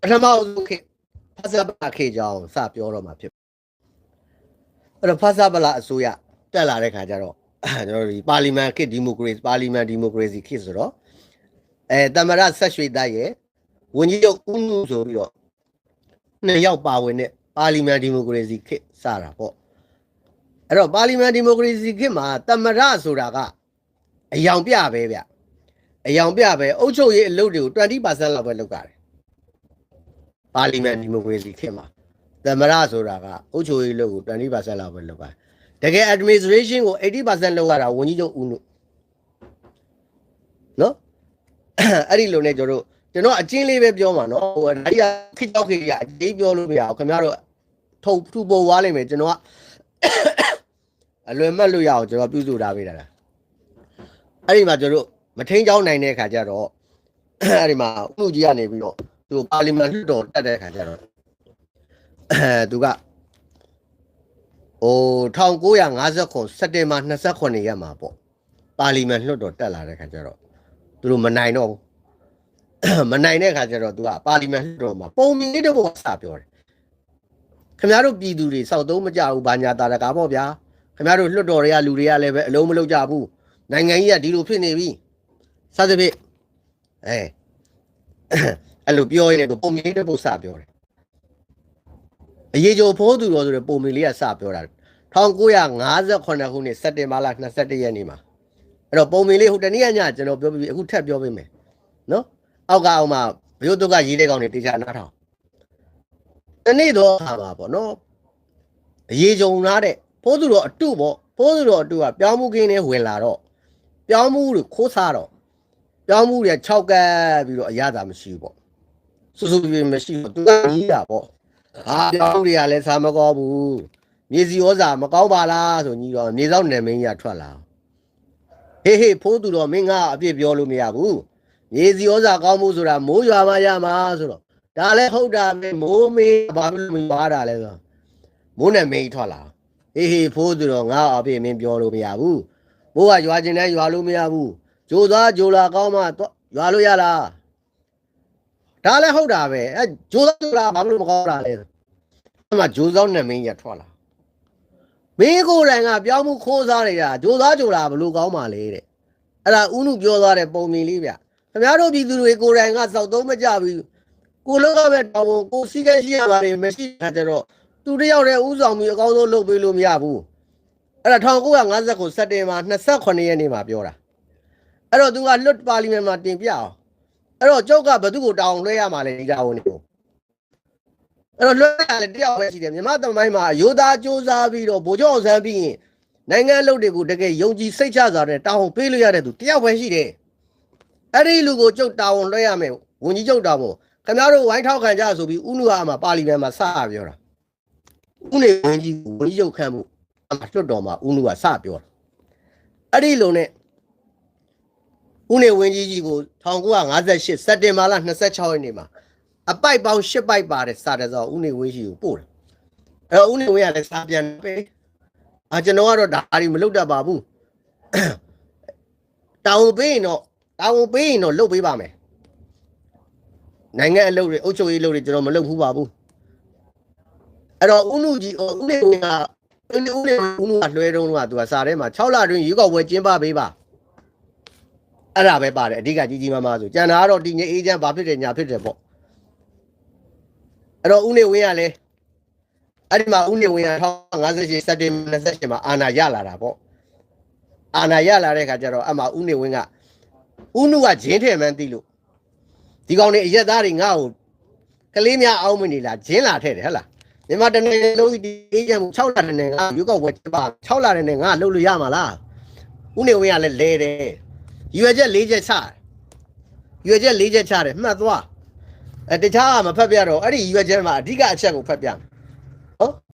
ပထမဆုံးခေတ်ဖဆပလာခေတ်ကြောင်းစပြောတော့မှာဖြစ်အဲ့တော့ဖဆပလာအစိုးရတက်လာတဲ့ခါကျတော့ကျွန်တော်တို့ဒီပါလီမန်ခေတ်ဒီမိုကရေစီပါလီမန်ဒီမိုကရေစီခေတ်ဆိုတော့အဲတမရဆက်ရွှေတိုက်ရဲ့ဝန်ကြီးချုပ်ဦးနုဆိုပြီးတော့နှစ်ယောက်ပါဝင်တဲ့ပါလီမန်ဒီမိုကရေစီခေတ်စတာပေါ့အဲ့တော့ပါလီမန်ဒီမိုကရေစီခေတ်မှာတမရဆိုတာကအယောင်ပြပဲဗျအယောင်ပြပဲအုပ်ချုပ်ရေးအလုပ်တွေကို20%လောက်ပဲလုပ်ကြတယ် ပါလီမန်ဒီမိုကရေစီခေတ်မှာသမရဆိုတာကအုပ်ချုပ်ရေးလုပ်ကို20%လောက်ပဲလုပ်ပါတကယ် administration ကို80%လောက်ရတာဝန်ကြီးချုပ်ဦးနုနော်အဲ့ဒီလိုနဲ့ကျွန်တော်တို့ကျွန်တော်အချင်းလေးပဲပြောမှာနော်ဟိုဒါကြီးကခစ်ကြောက်ခေကြီးကအကြီးပြောလို့မရဘူးခင်ဗျားတို့ထုတ်ထူပေါ်သွားလိမ့်မယ်ကျွန်တော်ကအလွယ်မှတ်လို့ရအောင်ကျွန်တော်ပြုစုထားပေးတာလားအဲ့ဒီမှာကျွန်တော်တို့မထိန်ချောင်းနိုင်တဲ့ခါကျတော့အဲ့ဒီမှာဥမှုကြီးကနေပြီးတော့ သူပါလီမန်လွှတ်တော်တက်တဲ့ခါကျတော့အဲသူကဟို1959စက်တင်ဘာ28ရက်မှာပေါ့ပါလီမန်လွှတ်တော်တက်လာတဲ့ခါကျတော့သူတို့မနိုင်တော့ဘူးမနိုင်တဲ့ခါကျတော့သူကပါလီမန်လွှတ်တော်မှာပုံမြင်လေးတစ်ပုဒ်စပြောတယ်ခင်ဗျားတို့ပြည်သူတွေစောက်သုံးမကြဘူးဘာညာတာတကားပေါ့ဗျာခင်ဗျားတို့လွှတ်တော်တွေကလူတွေကလည်းပဲအလုံးမလုံးကြဘူးနိုင်ငံကြီးကဒီလိုဖြစ်နေပြီစသဖြင့်အဲ အဲ့လိုပြောရင်တော့ပုံမြင်တဲ့ပုတ်စပြောတယ်အရေးကျော်ဖိုးသူတော်ဆိုတဲ့ပုံမြင်လေးကစပြောတာ1958ခုနှစ်စက်တင်ဘာလ22ရက်နေ့မှာအဲ့တော့ပုံမြင်လေးဟိုတနေ့ကညကျွန်တော်ပြောပြီးအခုထပ်ပြောပေးမယ်နော်အောက်ကအောင်မှာဘယုတ်တုတ်ကရေးတဲ့ကောင်တွေတေချာနားထောင်တနေ့တော့အခါမှာပေါ့နော်အရေးကြုံလာတဲ့ဖိုးသူတော်အတုပေါ့ဖိုးသူတော်အတုကပြောင်းမှုကင်းနဲ့ဝင်လာတော့ပြောင်းမှုတွေခိုးစားတော့ပြောင်းမှုတွေ6ကပ်ပြီးတော့အရသာမရှိဘူးပေါ့ စူစူပြေမရှိဘူးသူကကြီးတာပေါ့ဟာပြောင်းတွေကလည်းစားမကောဘူးမြေစီဩဇာမကောင်းပါလားဆိုညီတော့မြေဆောင်နယ်မင်းကြီးကထွက်လာဟေးဟေးဖိုးသူတော်မင်းကအပြစ်ပြောလို့မရဘူးမြေစီဩဇာကောင်းမှုဆိုတာမိုးရွာမှရမှာဆိုတော့ဒါလည်းဟုတ်တာပဲမိုးမေးဘာလို့မရွာတာလဲဆိုတော့မိုးနယ်မင်းကြီးထွက်လာဟေးဟေးဖိုးသူတော်ငါအပြစ်မင်းပြောလို့မရဘူးမိုးကရွာခြင်းနဲ့ရွာလို့မရဘူးဂျိုသားဂျိုလာကောင်းမှတော့ရွာလို့ရလား ဒါလည်းဟုတ်တာပဲအဲဂျိုးသောဆိုတာဘာလို့မကောင်းတာလဲအမှဂျိုးသောနဲ့မင်းရထွက်လာမင်းကိုယ်တိုင်ကပြောင်းမှုခိုးစားနေတာဂျိုးသားဂျိုလာဘလို့ကောင်းပါလဲတဲ့အဲ့ဒါဥနုပြောသွားတဲ့ပုံမြင်လေးဗျခင်ဗျားတို့ပြည်သူတွေကိုယ်တိုင်ကစောက်သုံးမကြဘူးကိုလောကပဲတောင်းဖို့ကိုစီကဲရှိရပါတယ်မရှိတာကြတော့သူတယောက်တည်းဥဆောင်ပြီးအကောင်းဆုံးလုပ်ပေးလို့မရဘူးအဲ့ဒါ1950ခုစက်တင်ဘာ28ရက်နေ့မှာပြောတာအဲ့တော့သူကလွတ်ပါလီမန်မှာတင်ပြအောင် အဲ့တော့ကျောက်ကဘသူ့ကိုတောင်းလွှဲရမှာလဲဒီကြောင်နေကိုအဲ့တော့လွှဲရတယ်တယောက်ပဲရှိတယ်မြမသမိုင်းမှာရိုးသားစူးစမ်းပြီးတော့ဗိုလ်ချုပ်အောင်ဆန်းပြီးရင်နိုင်ငံအလုပ်တွေကိုတကယ်ယုံကြည်စိတ်ချစွာနဲ့တောင်းပေးလို့ရတဲ့သူတယောက်ပဲရှိတယ်အဲ့ဒီလူကိုကျုပ်တောင်းလွှဲရမယ်ဝန်ကြီးချုပ်တောင်းဖို့ခင်ဗျားတို့ဝိုင်းထောက်ခံကြဆိုပြီးဥနုဟာမှာပါလီမန်မှာစပြောတာဥနေဝန်ကြီးကိုဝန်ကြီးချုပ်ခန့်မှုအမှလွတ်တော်မှာဥနုကစပြောတာအဲ့ဒီလိုနဲ့ ဦးနေဝင်းကြီးကြီးကို1958စက်တင်ဘာလ26ရက်နေ့မှာအပိုက်ပေါင်း10ပိုက်ပါတဲ့စာတစောဦးနေဝင်းကြီးကိုပို့တယ်အဲတော့ဦးနေဝင်းကလည်းစာပြန်ပေးအာကျွန်တော်ကတော့ဒါအရီမလုပ်တတ်ပါဘူးတောင်းပေးရင်တော့တောင်းပေးရင်တော့လုပ်ပေးပါမယ်နိုင်ငံအလုပ်တွေအုပ်ချုပ်ရေးအလုပ်တွေကျွန်တော်မလုပ်ဘူးပါဘူးအဲ့တော့ဦးနုကြီးဦးနေဝင်းကဦးနေဦးနေဦးနုကလွှဲတုံးကသူကစာထဲမှာ6လတွင်ရွေးကောက်ပွဲကျင်းပပေးပါ အဲ့ဒါပဲပါတယ်အဓိကကြီးကြီးမားမားဆိုကျန်တာကတော့ဒီငယ်အေးချမ်းဘာဖြစ်တယ်ညာဖြစ်တယ်ပေါ့အဲ့တော့ဦးနေဝင်းကလည်းအဲ့ဒီမှာဦးနေဝင်းက1958စက်တင်ဘာ28မှာအာနာရလာတာပေါ့အာနာရလာတဲ့ခါကျတော့အမှဦးနေဝင်းကဦးနုကဂျင်းထဲမှန်းသိလို့ဒီကောင်တွေအရက်သားတွေငါ့ကိုကလေးများအောင်းမနေလားဂျင်းလာထဲတယ်ဟဟလားမြန်မာတနေ့လုံးဒီအေးချမ်းမှု6လတနေ့ငါရုပ်ောက်ဝယ်ပါ6လတနေ့ငါလှုပ်လို့ရမှာလားဦးနေဝင်းကလည်းလဲတယ် ရွယ်ချက်၄ချက်ချတယ်ရွယ်ချက်၄ချက်ချတယ်မှတ်သွားအဲတခြားကမဖတ်ပြတော့အဲ့ဒီရွယ်ချက်မှာအဓိကအချက်ကိုဖတ်ပြမယ်